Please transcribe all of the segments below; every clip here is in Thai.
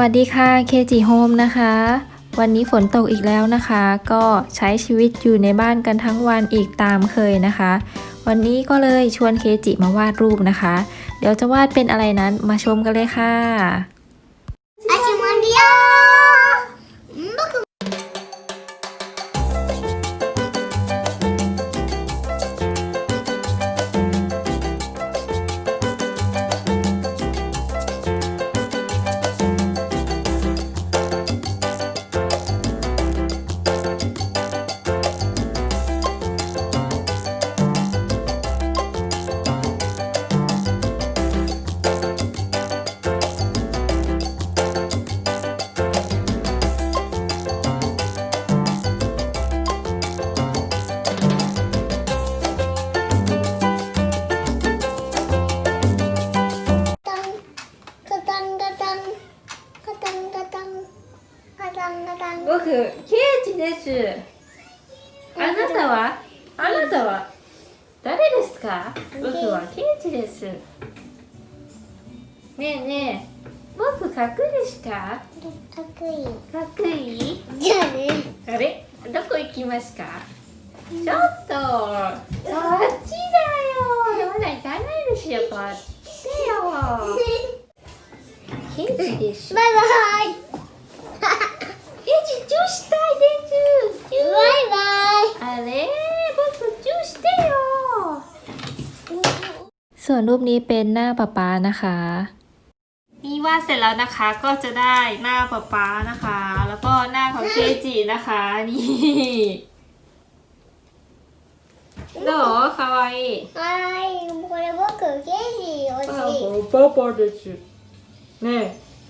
วัสดีค่ะเคจิโฮมนะคะ วันนี้ฝนตกอีกแล้วนะคะ ก็ใช้ชีวิตอยู่ในบ้านกันทั้งวันอีกตามเคยนะคะ วันนี้ก็เลยชวนเคจิมาวาดรูปนะคะ เดี๋ยวจะวาดเป็นอะไรนั้นมาชมกันเลยค่ะ 僕ケイチです。あなたは？あなたは？誰ですか？僕はケイチです。ねえねえ僕かっこいいですかかっこいいかっこいいじゃあね。あれ？どこ行きますか？ちょっとそっちだよ。まだ行かないですよこっち。よケイチですバイバイチチューしたいですチューバイあれ僕チューしてよส่วนรูปนี้เป็นหน้าป๊าป๊านะคะ นี่วาดเสร็จแล้วนะคะ ก็จะได้หน้าป๊าป๊านะคะ แล้วก็หน้าของเคจินะคะ นี่どうかわいいバイはいこれ僕ケージ欲しいパパですね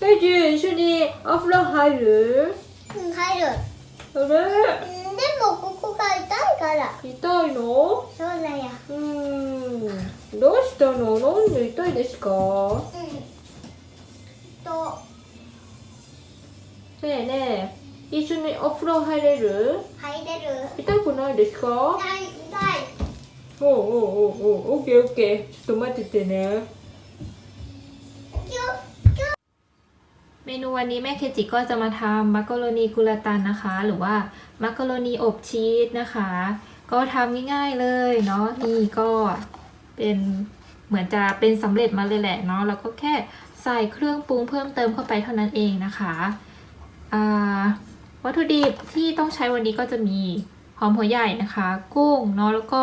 えケイジ一緒にお風呂入る うん入る。あれうんでもここが痛いから。痛いの？そうだよ。うーん。どうしたの？なんで痛いですか？うん。と。ねえねえ。一緒にお風呂入れる？入れる。痛くないですか？痛い痛い。おうおうおうおう。オッケーオッケー。ちょっと待っててね เมนูวันนี้แม่เคจิก็จะมาทำมักกะโรนีกุลาตันนะคะ หรือว่ามักกะโรนีอบชีสนะคะ ก็ทำง่ายๆเลยเนาะนี่ก็เป็นเหมือนจะเป็นสำเร็จมาเลยแหละเนาะแล้วก็แค่ใส่เครื่องปรุงเพิ่มเติมเข้าไปเท่านั้นเองนะคะวัตถุดิบที่ต้องใช้วันนี้ก็จะมีหอมหัวใหญ่นะคะ กุ้งเนาะแล้วก็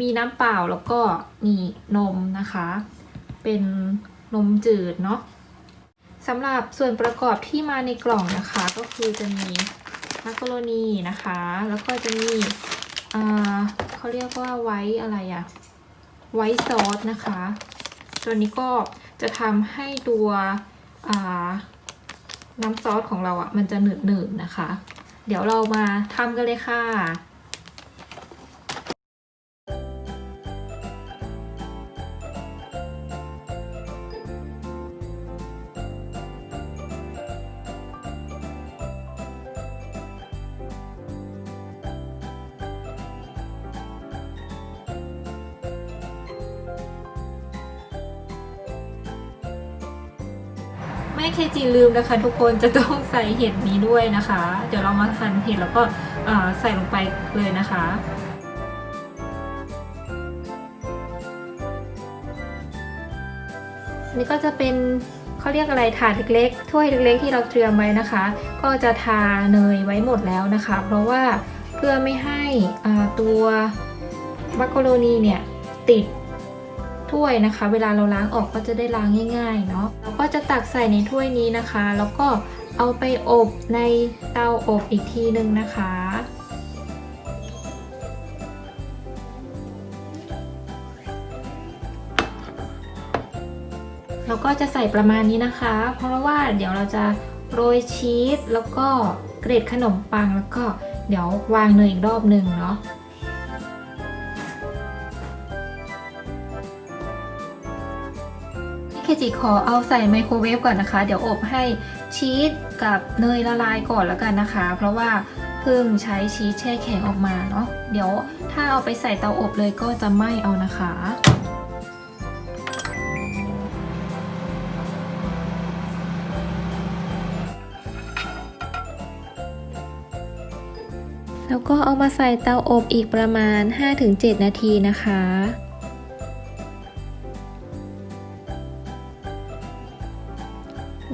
มีน้ำเปล่าแล้วก็นี่นมนะคะ เป็นนมจืดเนาะ สำหรับส่วนประกอบที่มาในกล่องนะคะก็คือจะมีมักกะโรนีนะคะ แล้วก็จะมีเขาเรียกว่าไว้อะไรอะไว้ซอสนะคะ ตัวนี้ก็จะทำให้ตัวน้ำซอสของเราอะมันจะหนืดๆนนะคะ เดี๋ยวเรามาทำกันเลยค่ะ ม่เคจีลืมนะคะทุกคนจะต้องใส่เห็ดนี้ด้วยนะคะ เดี๋ยวเรามาหั่นเห็ดแล้วก็ใส่ลงไปเลยนะคะนี่ก็จะเป็นเขาเรียกอะไรถาดเล็กๆถ้วยเล็กๆที่เราเตรียมไว้นะคะ ก็จะทาเนยไว้หมดแล้วนะคะ เพราะว่าเพื่อไม่ให้ตัวมักกะโรนีเนี่ยติด ถ้วยนะคะ เวลาเราล้างออกก็จะได้ล้างง่ายๆเนาะเราก็จะตักใส่ในถ้วยนี้นะคะ แล้วก็เอาไปอบในเตาอบอีกทีหนึ่งนะคะเราก็จะใส่ประมาณนี้นะคะ เพราะว่าเดี๋ยวเราจะโรยชีสแล้วก็เกรดขนมปังแล้วก็เดี๋ยววางเนยอีกรอบหนึ่งเนาะ เคจิขอเอาใส่ไมโครเวฟก่อนนะคะ เดี๋ยวอบให้ชีสกับเนยละลายก่อนแล้วกันนะคะ เพราะว่าเพิ่งใช้ชีสแช่แข็งออกมาเนาะเดี๋ยวถ้าเอาไปใส่เตาอบเลยก็จะไหม้เอานะคะแล้วก็เอามาใส่เตาอบอีกประมาณ 5-7 นาทีนะคะ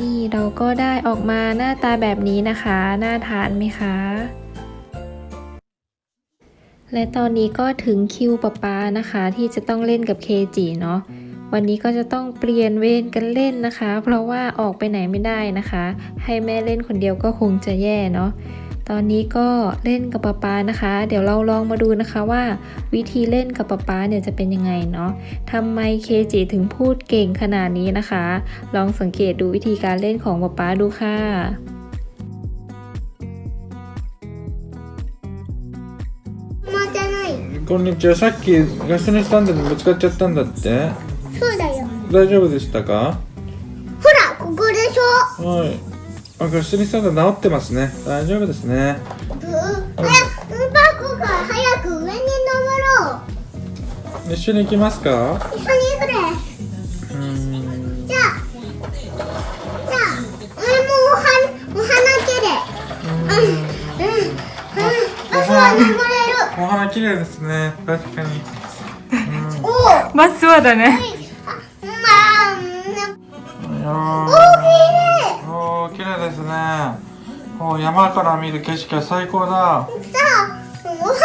นี่เราก็ได้ออกมาหน้าตาแบบนี้นะคะ น่าทานไหมคะ และตอนนี้ก็ถึงคิวป๊าป๊านะคะ ที่จะต้องเล่นกับเคจิเนาะวันนี้ก็จะต้องเปลี่ยนเวรกันเล่นนะคะ เพราะว่าออกไปไหนไม่ได้นะคะ ให้แม่เล่นคนเดียวก็คงจะแย่เนาะ ตอนนี้ก็เล่นกับป๊าป๊านะคะ เดี๋ยวเราลองมาดูนะคะว่า วิธีเล่นกับป๊าป๊าเนี่ยจะเป็นยังไงเนาะทำไมเคจิถึงพูดเก่งขนาดนี้นะคะ ลองสังเกตดูวิธีการเล่นของป๊าป๊าดูค่ะ もうじゃないこんにちは。さっきガソリンスタンドにぶつかっちゃったんだって。そうだよ大丈夫でしたかほらここでしょはい。 あ、ガソリンスタンド治ってますね。大丈夫ですね。ブー早くパクが早く上に登ろう。一緒に行きますか？一緒に行くでうーん。じゃあじゃあ俺もおはお花切れ。うん。うん。うん。バスは登れる。お花綺麗ですね。確かに。おおまあそうだね。あま山から見る景色は最高だ。さあお花取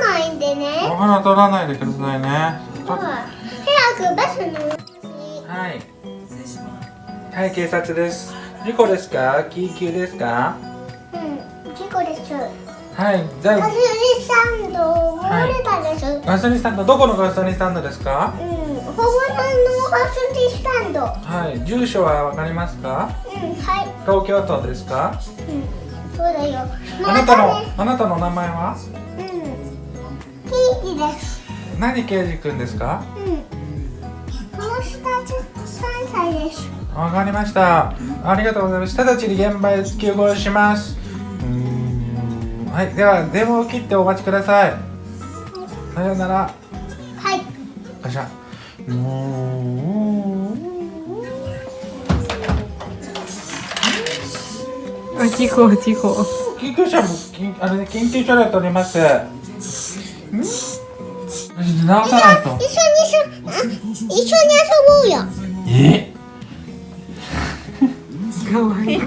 らないでね。お花取らないでくださいね。早くバス乗るはい。はい、警察です。事故ですか？緊急ですか？うん。事故です。はい、じゃあガソリンスタンド壊れたです、ガソリンスタンド、どこのガソリンスタンドですか？うん、ガソリンスタンド。はい、住所はわかりますか？うん、はい、東京都ですか？うん、そうだよ。あなたのあなたの名前は？うん、キーキです。何刑事くんですか？うん、この下三歳です。わかりました。ありがとうございます。直ちに現場へ急行します。はい、では電話を切ってお待ちください。さようなら。はい。よいしょ。うーん。事故事故。救急車も緊あれね緊急車両取ります。ん？直さないと一。緒にしあ一緒に遊ぼうよ。え？うん、うん、一緒に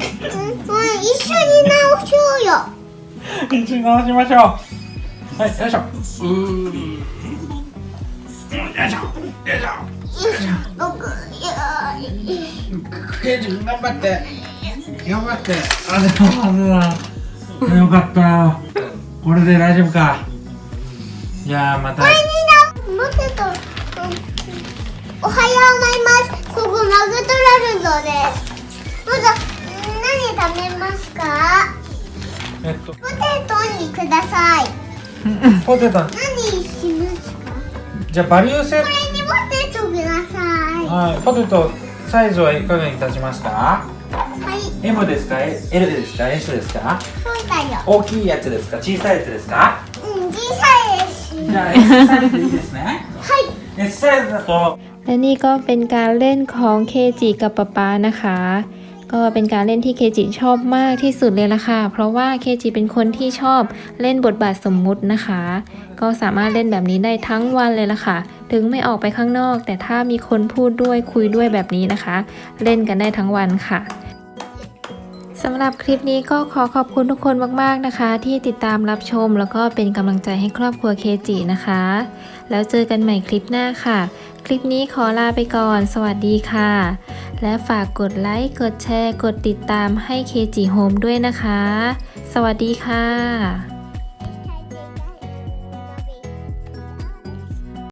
直そうよ。一緒に直しましょう。はい、よいしょ。うー。よいしょ。よいしょ。僕、いや、刑事君頑張って。頑張って。あ、でも、あだ。よかったよ。これで大丈夫か。じゃあ、また。待ってと、うん、おはようございます。ここマグトラルドです。まだ、うん何食べますかえっと、ポテトにください。ポテト。何じゃあ、バリューセッこれにポテトください。ははい、ポテト。サイズはいかがに立ちますか。い、 M ですか L ですか S ですかそうだよ。大きいやつですか小さいやつですかうん、小さいです。じゃあ S サイズでいいですねはい。 S サイズだと และนี่ก็เป็นการเล่นของเคจิกับป๊าป๊านะคะ ก็เป็นการเล่นที่เคจิชอบมากที่สุดเลยละค่ะ เพราะว่าเคจิเป็นคนที่ชอบเล่นบทบาทสมมุตินะคะ ก็สามารถเล่นแบบนี้ได้ทั้งวันเลยละค่ะ ถึงไม่ออกไปข้างนอก แต่ถ้ามีคนพูดด้วยคุยด้วยแบบนี้นะคะ เล่นกันได้ทั้งวันค่ะ สำหรับคลิปนี้ก็ขอขอบคุณทุกคนมากๆนะคะ ที่ติดตามรับชม แล้วก็เป็นกำลังใจให้ครอบครัวเคจินะคะ แล้วเจอกันใหม่คลิปหน้าค่ะ คลิปนี้ขอลาไปก่อน สวัสดีค่ะ และฝากกดไลค์กดแชร์ กดติดตามให้เคจิโฮมด้วยนะคะ สวัสดีค่ะ